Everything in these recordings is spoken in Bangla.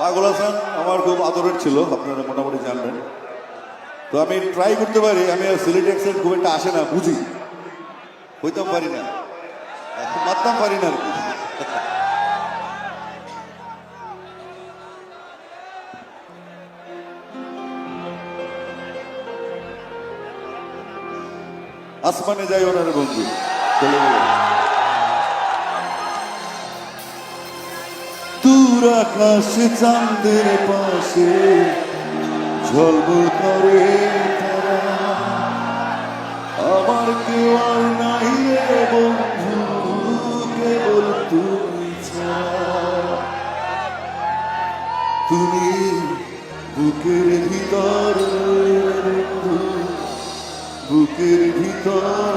পাগল হাসান আমার খুব আদরের ছিল, আপনারা মোটামুটি জানবেন। তো আমি ট্রাই করতে পারি, আমি সিলেট অ্যাকসেন্ট খুব একটা আসে না, বুঝি। হইতাম পারি না। মারতাম পারি না আর কি। আসমানে যাই ওনার বন্ধু, চলে দূর আকাশে চাঁদের পাশে ঝলমল করে আমার কেউ আর নাই রে কেবল তুমি তুমি বুকের ভিতর বুকের ভিতর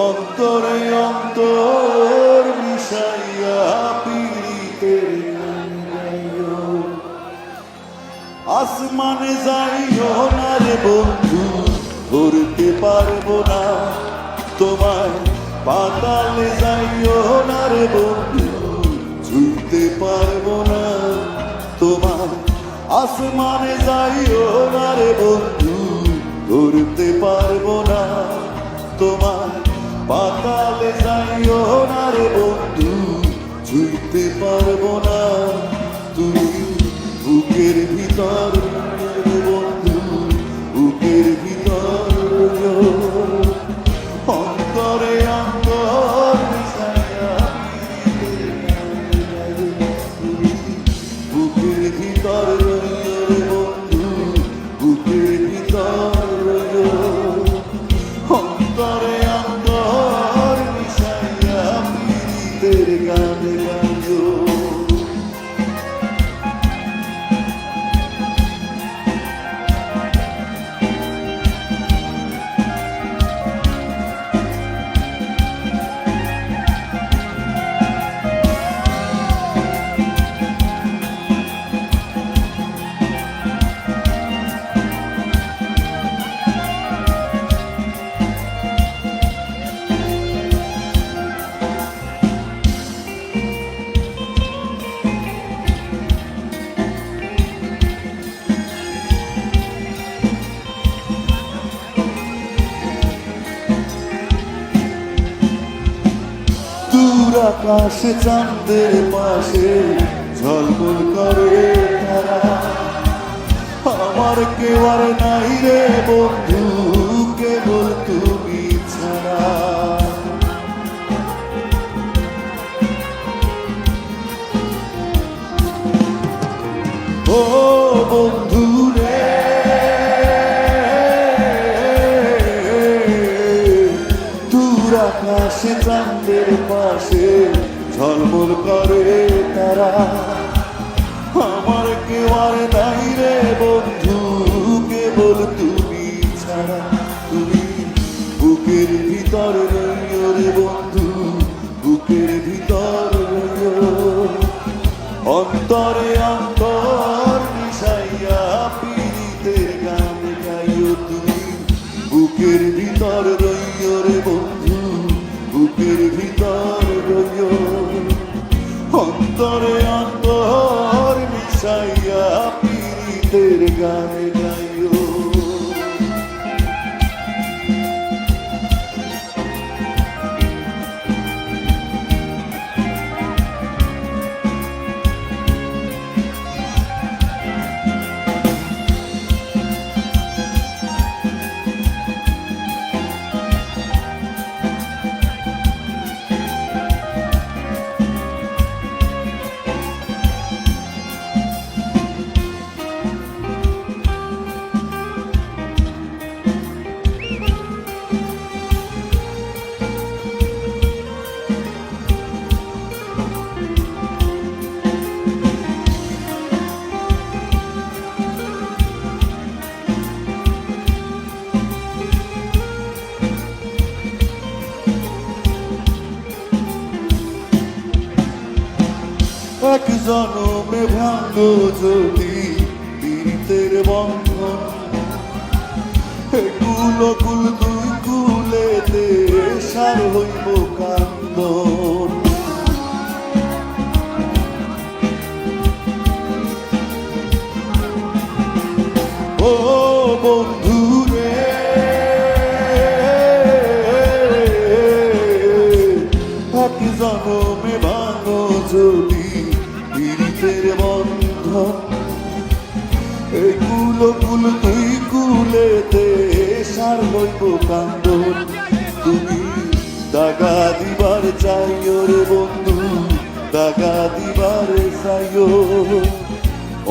অন্তরে অন্তর আসমানে যাইও না রে বন্ধু, ধরতে পারব না। তোমায় পাতালে যাইও না রে বন্ধু ঝুলতে পারব না। তোমার আসমানে যাইও না রে বন্ধু, ধরতে পারব না। তোমার পাতালে যাইও না রে বন্ধু ঝুলতে পারব না। বুকের ভিতর আকাশে চাঁদের পাশে ঝলমল করে আমার কেউ আর নাই রে বন্ধু, কেবল তুমি ছাড়া। ও ঝলমল করে তারা। আমার কেউ আর নাই রে বন্ধু, কেবল তুমি ছাড়া। তুমি বুকের ভিতর রইও রে বন্ধু, বুকের ভিতর রইও। অন্তরে অন্তর মিশাইয়া পীড়িতের গান গাইও তুমি। বুকের ভিতর রইও রে বন্ধু, বুকের ভিতর পীড়িতের এক জনমে ভাঙ্গ যদি পীড়িতের বন্ধন। কুল কুল, দুই কুলেতে সার হইব কান্দন। বন্ধু রে জনমে ভাঙ্গ যদি কান্দন তুমি দাগা দিবার চাইও রে বন্ধু, দাগা দিবার চাইও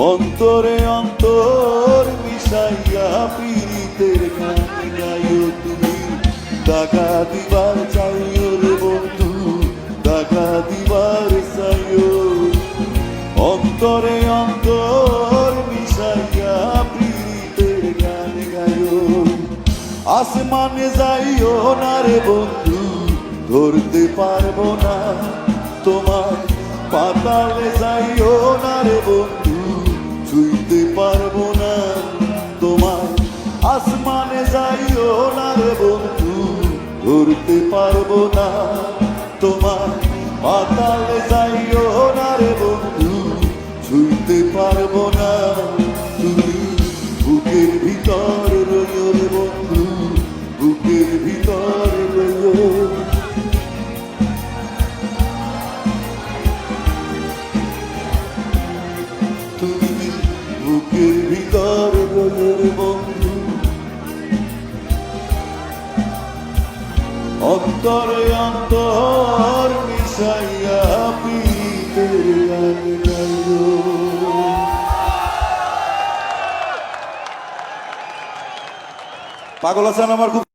অন্তরে অন্তর মিশাইয়া পীড়িতের গান গাইও তুমি, দাগা দিবার আসমানে যাইও না রে বন্ধু, ধরতে পারব না। তোমার পাতালে যাইও না রে বন্ধু, ছুঁইতে পারব না। তোমার আসমানে যাইও না রে বন্ধু, ধরতে পারব না। তোমার পাতালে যাইও বুকের ভিতর রইও বন্ধু অন্তরে অন্তর মিশাইয়া পিতের গান গাইল পাগল আছেন আমার খুব